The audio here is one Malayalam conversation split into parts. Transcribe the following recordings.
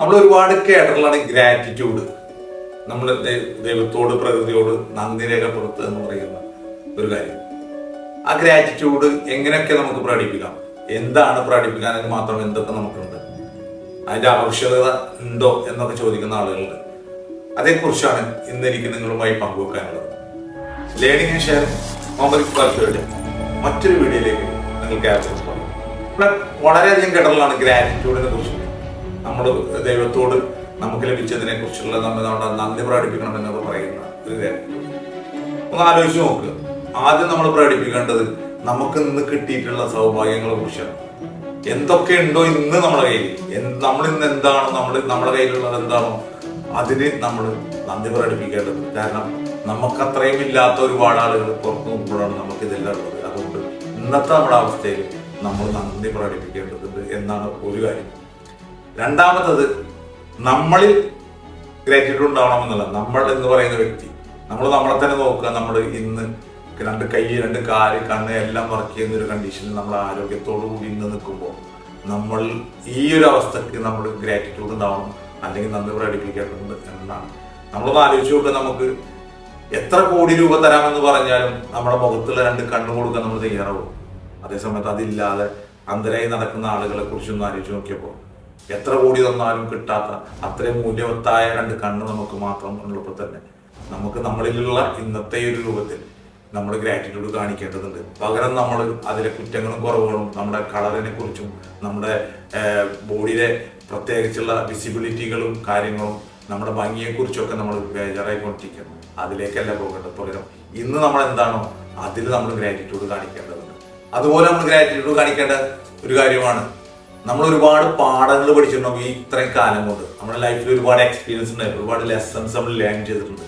നമ്മൾ ഒരുപാട് കേട്ടിട്ടുള്ളതാണ് ഗ്രാറ്റിറ്റ്യൂഡ് നമ്മൾ ദൈവത്തോട് പ്രകൃതിയോട് നന്ദി രേഖപ്പെടുത്തുക എന്ന് പറയുന്ന ഒരു കാര്യം. ആ ഗ്രാറ്റിറ്റ്യൂഡ് എങ്ങനെയൊക്കെ നമുക്ക് പ്രകടിപ്പിക്കാം? എന്താണ് പ്രകടിപ്പിക്കാനെന്ന് മാത്രം എന്തൊക്കെ നമുക്കുണ്ട്? അതിന്റെ ആവശ്യകത ഉണ്ടോ എന്നൊക്കെ ചോദിക്കുന്ന ആളുകളുണ്ട്. അതേക്കുറിച്ചാണ് ഇന്ന് എനിക്ക് നിങ്ങളുമായി പങ്കുവെക്കാനുള്ളത്. Learning and sharing Muhammad Iqbal മറ്റൊരു വീഡിയോയിലേക്ക് നിങ്ങൾക്ക്. ഇവിടെ വളരെയധികം കേട്ടതാണ് ഗ്രാറ്റിറ്റ്യൂഡിനെ കുറിച്ച്. നമ്മൾ ദൈവത്തോട് നമുക്ക് ലഭിച്ചതിനെ കുറിച്ചുള്ള നമ്മൾ നമ്മുടെ നന്ദി പ്രകടിപ്പിക്കണം എന്നൊക്കെ പറയുന്ന. ഒരു കാര്യം ഒന്ന് ആലോചിച്ച് നോക്ക്. ആദ്യം നമ്മൾ പ്രകടിപ്പിക്കേണ്ടത് നമുക്ക് ഇന്ന് കിട്ടിയിട്ടുള്ള സൗഭാഗ്യങ്ങളെ കുറിച്ചാണ് എന്തൊക്കെ ഉണ്ടോ ഇന്ന് നമ്മുടെ കയ്യിൽ? നമ്മൾ ഇന്ന് എന്താണോ നമ്മൾ നമ്മുടെ കയ്യിലുള്ളത് എന്താണോ അതിന് നമ്മൾ നന്ദി പ്രകടിപ്പിക്കേണ്ടത്. കാരണം നമുക്ക് അത്രയും ഇല്ലാത്ത ഒരുപാട് ആളുകൾ പുറത്തു നോക്കുമ്പോഴാണ് നമുക്ക് ഇതെല്ലാം ഉള്ളത്. അതുകൊണ്ട് ഇന്നത്തെ നമ്മുടെ അവസ്ഥയിൽ നമ്മൾ നന്ദി പ്രകടിപ്പിക്കേണ്ടതുണ്ട് എന്നാണ് ഒരു കാര്യം. രണ്ടാമത്തത് നമ്മളിൽ ഗ്രാറ്റിറ്റ്യൂഡ് ഉണ്ടാവണം എന്നുള്ളത്. നമ്മൾ എന്ന് പറയുന്ന വ്യക്തി. നമ്മൾ നമ്മളെ തന്നെ നോക്കുക നമ്മൾ ഇന്ന് രണ്ട് കൈ രണ്ട് കാൽ കണ്ണ് എല്ലാം വർക്ക് ചെയ്യുന്ന ഒരു കണ്ടീഷനിൽ നമ്മൾ ആരോഗ്യത്തോടു കൂടി ഇന്ന് നിൽക്കുമ്പോൾ നമ്മൾ ഈ ഒരു അവസ്ഥക്ക് നമ്മൾ ഗ്രാറ്റിറ്റ്യൂഡ് ഉണ്ടാവണം അല്ലെങ്കിൽ നന്ദി പ്രകടിപ്പിക്കേണ്ടതുണ്ട് എന്നാണ്. നമ്മളൊന്ന് ആലോചിച്ച് നോക്കുക നമുക്ക് എത്ര കോടി രൂപ തരാമെന്ന് പറഞ്ഞാലും നമ്മുടെ മുഖത്തുള്ള രണ്ട് കണ്ണ് കൊടുക്കാൻ നമ്മൾ തയ്യാറാവും. അതേസമയത്ത് അതില്ലാതെ അന്തരായി നടക്കുന്ന ആളുകളെ കുറിച്ചൊന്ന് ആലോചിച്ച് നോക്കിയപ്പോൾ എത്ര കോടി തന്നാലും കിട്ടാത്ത അത്രയും മൂല്യവത്തായ രണ്ട് കണ്ണ് നമുക്ക് മാത്രം ഉള്ളപ്പോൾ തന്നെ നമുക്ക് നമ്മളിലുള്ള ഇന്നത്തെ ഒരു രൂപത്തിൽ നമ്മൾ ഗ്രാറ്റിറ്റ്യൂഡ് കാണിക്കേണ്ടതുണ്ട്. പകരം നമ്മൾ അതിലെ കുറ്റങ്ങളും കുറവുകളും നമ്മുടെ കളറിനെ കുറിച്ചും നമ്മുടെ ബോഡിയിലെ പ്രത്യേകിച്ചുള്ള വിസിബിലിറ്റികളും കാര്യങ്ങളും നമ്മുടെ ഭംഗിയെ കുറിച്ചൊക്കെ നമ്മൾ ബേജാറായിക്കൊണ്ടിരിക്കണം അതിലേക്കല്ല പോകേണ്ടത്. പകരം ഇന്ന് നമ്മൾ എന്താണോ അതിൽ നമ്മൾ ഗ്രാറ്റിറ്റ്യൂഡ് കാണിക്കേണ്ടതുണ്ട്. അതുപോലെ നമ്മൾ ഗ്രാറ്റിറ്റ്യൂഡ് കാണിക്കേണ്ട ഒരു കാര്യമാണ് നമ്മൾ ഒരുപാട് പാഠങ്ങൾ പഠിച്ചിട്ടുണ്ടാവും ഈ ഇത്രയും കാലം കൊണ്ട്. നമ്മുടെ ലൈഫിൽ ഒരുപാട് എക്സ്പീരിയൻസ് ഉണ്ടായിരുന്നു ഒരുപാട് ലെസൺസ് നമ്മൾ ലേൺ ചെയ്തിട്ടുണ്ട്.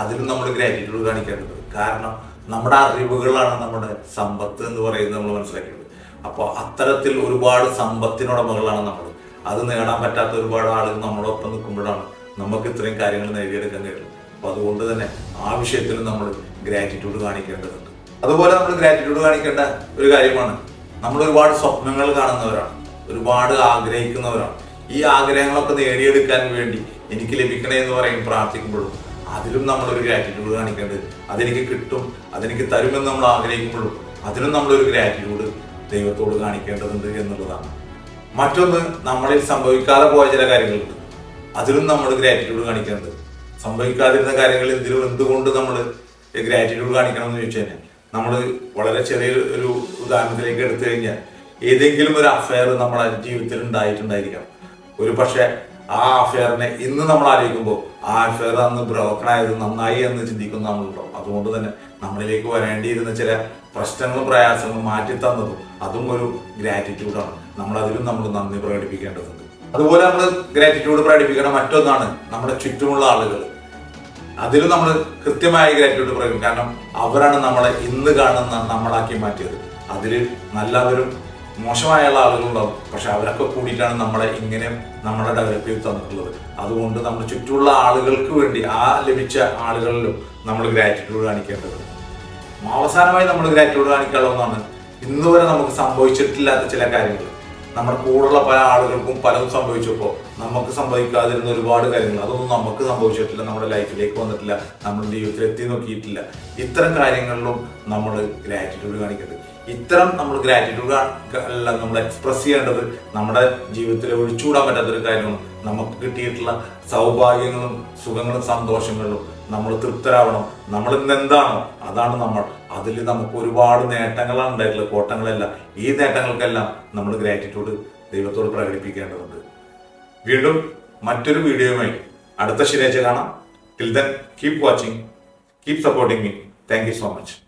അതിലും നമ്മൾ ഗ്രാറ്റിറ്റ്യൂഡ് കാണിക്കേണ്ടത് കാരണം നമ്മുടെ അറിവുകളാണ് നമ്മുടെ സമ്പത്ത് എന്ന് പറയുന്നത് നമ്മൾ മനസ്സിലാക്കിയത് അപ്പോൾ അത്തരത്തിൽ ഒരുപാട് സമ്പത്തിനുടമകളാണ് നമ്മൾ. അത് നേടാൻ പറ്റാത്ത ഒരുപാട് ആളുകൾ നമ്മളൊപ്പം നിൽക്കുമ്പോഴാണ് നമുക്ക് ഇത്രയും കാര്യങ്ങൾ നേടിയെടുക്കാൻ കഴിയുന്നത്. അപ്പോൾ അതുകൊണ്ട് തന്നെ ആ വിഷയത്തിൽ നമ്മൾ ഗ്രാറ്റിറ്റ്യൂഡ് കാണിക്കേണ്ടതുണ്ട്. അതുപോലെ നമ്മൾ ഗ്രാറ്റിറ്റ്യൂഡ് കാണിക്കേണ്ട ഒരു കാര്യമാണ്. നമ്മൾ ഒരുപാട് സ്വപ്നങ്ങൾ കാണുന്നവരാണ്. ഒരുപാട് ആഗ്രഹിക്കുന്നവരാണ്. ഈ ആഗ്രഹങ്ങളൊക്കെ നേടിയെടുക്കാൻ വേണ്ടി എനിക്ക് ലഭിക്കണേ എന്ന് പറയും പ്രാർത്ഥിക്കുമ്പോഴും. അതിലും നമ്മളൊരു ഗ്രാറ്റിറ്റ്യൂഡ് കാണിക്കേണ്ടത് അതെനിക്ക് കിട്ടും അതെനിക്ക് തരുമെന്ന് നമ്മൾ ആഗ്രഹിക്കുമ്പോഴും അതിലും നമ്മളൊരു ഗ്രാറ്റിറ്റ്യൂഡ് ദൈവത്തോട് കാണിക്കേണ്ടതുണ്ട് എന്നുള്ളതാണ്. മറ്റൊന്ന് നമ്മളിൽ സംഭവിക്കാതെ പോയ ചില കാര്യങ്ങളുണ്ട്. അതിലും നമ്മൾ ഗ്രാറ്റിറ്റ്യൂഡ് കാണിക്കേണ്ടത്. സംഭവിക്കാതിരുന്ന കാര്യങ്ങൾ എന്തിലും എന്തുകൊണ്ട് നമ്മൾ ഗ്രാറ്റിറ്റ്യൂഡ് കാണിക്കണം എന്ന് ചോദിച്ചു കഴിഞ്ഞാൽ നമ്മൾ വളരെ ചെറിയ ഒരു ഉദാഹരണത്തിലേക്ക് എടുത്തു കഴിഞ്ഞാൽ ഏതെങ്കിലും ഒരു അഫയർ നമ്മുടെ ജീവിതത്തിൽ ഉണ്ടായിട്ടുണ്ടായിരിക്കാം. ഒരു പക്ഷേ ആ അഫയറിനെ ഇന്ന് നമ്മൾ ആലോചിക്കുമ്പോൾ ആ അഫയർ അന്ന് ബ്രോക്കൺ ആയത് നന്നായി എന്ന് ചിന്തിക്കുന്ന നമ്മളുണ്ടോ അതുകൊണ്ട് തന്നെ നമ്മളിലേക്ക് വരേണ്ടിയിരുന്ന ചില പ്രശ്നങ്ങളും പ്രയാസങ്ങളും മാറ്റി തന്നതും അതും ഒരു ഗ്രാറ്റിറ്റ്യൂഡാണ് നമ്മൾ അതിലും നമ്മൾ നന്ദി പ്രകടിപ്പിക്കേണ്ടതുണ്ട്. അതുപോലെ നമ്മൾ ഗ്രാറ്റിറ്റ്യൂഡ് പ്രകടിപ്പിക്കേണ്ട മറ്റൊന്നാണ് നമ്മുടെ ചുറ്റുമുള്ള ആളുകൾ. അതിലും നമ്മൾ കൃത്യമായ ഗ്രാറ്റിറ്റ്യൂഡ് പ്രകടിപ്പിക്കും കാരണം അവരാണ് നമ്മളെ ഇന്ന് കാണുന്ന നമ്മളാക്കി മാറ്റിയത്. അതിൽ നല്ലവരും മോശമായുള്ള ആളുകളുണ്ടാവും. പക്ഷെ അവരൊക്കെ കൂടിയിട്ടാണ് നമ്മളെ ഇങ്ങനെ നമ്മളെ ഡെവലപ്പ് ചെയ്ത് തന്നിട്ടുള്ളത്. അതുകൊണ്ട് നമ്മുടെ ചുറ്റുമുള്ള ആളുകൾക്ക് വേണ്ടി ആ ലഭിച്ച ആളുകളിലും നമ്മൾ ഗ്രാറ്റിറ്റ്യൂഡ് കാണിക്കേണ്ടത്. അവസാനമായി നമ്മൾ ഗ്രാറ്റിറ്റ്യൂഡ് കാണിക്കാനുള്ള ഒന്നാണ് ഇന്നുവരെ നമുക്ക് സംഭവിച്ചിട്ടില്ലാത്ത ചില കാര്യങ്ങൾ നമ്മുടെ കൂടെയുള്ള പല ആളുകൾക്കും പലതും സംഭവിച്ചപ്പോൾ നമുക്ക് സംഭവിക്കാതിരുന്ന ഒരുപാട് കാര്യങ്ങൾ. അതൊന്നും നമുക്ക് സംഭവിച്ചിട്ടില്ല നമ്മുടെ ലൈഫിലേക്ക് വന്നിട്ടില്ല നമ്മുടെ ജീവിതത്തിൽ എത്തി നോക്കിയിട്ടില്ല. ഇത്തരം കാര്യങ്ങളിലും നമ്മൾ ഗ്രാറ്റിറ്റ്യൂഡ് കാണിക്കേണ്ടത് ഇത്തരം നമ്മൾ ഗ്രാറ്റിറ്റ്യൂഡ് നമ്മൾ എക്സ്പ്രസ് ചെയ്യേണ്ടത് നമ്മുടെ ജീവിതത്തിൽ ഒഴിച്ചുകൂടാൻ പറ്റാത്തൊരു കാര്യമാണ്. നമുക്ക് കിട്ടിയിട്ടുള്ള സൗഭാഗ്യങ്ങളും സുഖങ്ങളും സന്തോഷങ്ങളും നമ്മൾ തൃപ്തരാവണം. നമ്മൾ ഇന്ന് എന്താണോ അതാണ് നമ്മൾ. അതിൽ നമുക്ക് ഒരുപാട് നേട്ടങ്ങളാണ് ഉണ്ടായിട്ടുള്ളത്. കോട്ടങ്ങളെല്ലാം. ഈ നേട്ടങ്ങൾക്കെല്ലാം നമ്മൾ ഗ്രാറ്റിറ്റ്യൂഡ് ദൈവത്തോട് പ്രകടിപ്പിക്കേണ്ടതുണ്ട്. വീണ്ടും മറ്റൊരു വീഡിയോയുമായി അടുത്ത ശനിയാഴ്ച കാണാം. Till then keep watching keep supporting me thank you so much